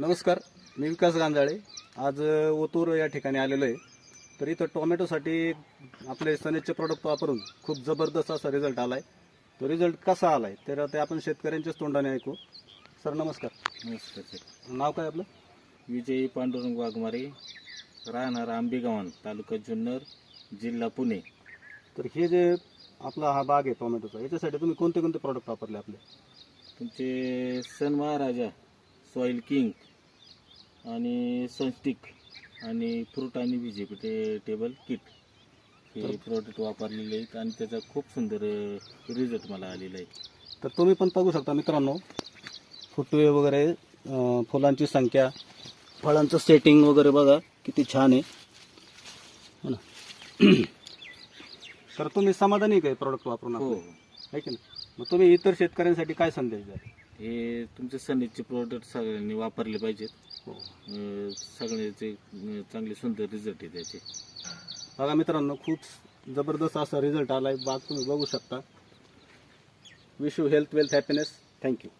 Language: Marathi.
नमस्कार मी विकास गांजाळे. आज ओतूर या ठिकाणी आलेलो आहे. तर इथं टोमॅटोसाठी आपले सनेजचे प्रोडक्ट वापरून खूप जबरदस्त असा रिझल्ट आला आहे तो रिझल्ट कसा आला आहे तर ते आपण शेतकऱ्यांच्याच तोंडाने ऐकू. सर नमस्कार. नमस्कार सर. नाव काय आपलं? विजयी पांडुरंग वाघमारे राहणार आंबेगावन तालुका जुन्नर जिल्हा पुणे. तर हे जे आपला हा बाग आहे टोमॅटोचा याच्यासाठी तुम्ही कोणते कोणते प्रोडक्ट वापरले आपले? तुमचे सन महाराजा सॉईल किंग आणि सनस्टिक आणि फ्रूट आणि व्हेजिटेबल किट हे प्रोडक्ट वापरलेले आहेत आणि त्याचा खूप सुंदर रिझल्ट मला आलेला आहे. तर तुम्ही पण बघू शकता मित्रांनो फुटवे वगैरे अ, फुलांची संख्या फळांचं सेटिंग वगैरे बघा किती छान आहे. है ना. तर तुम्ही समाधानी आहे का प्रोडक्ट वापरून हो. आपले? आहे की नाही? मग तुम्ही इतर शेतकऱ्यांसाठी काय संदेश द्याल? हे तुमचे सनीचे प्रोडक्ट सगळ्यांनी वापरले पाहिजेत. हो. अं, सगळ्याचे अं, चांगले सुंदर रिझल्ट आहे त्याचे. बघा मित्रांनो खूप जबरदस्त असा रिझल्ट आलाय. बाग तुम्ही बघू शकता. Wish you health wealth happiness thank you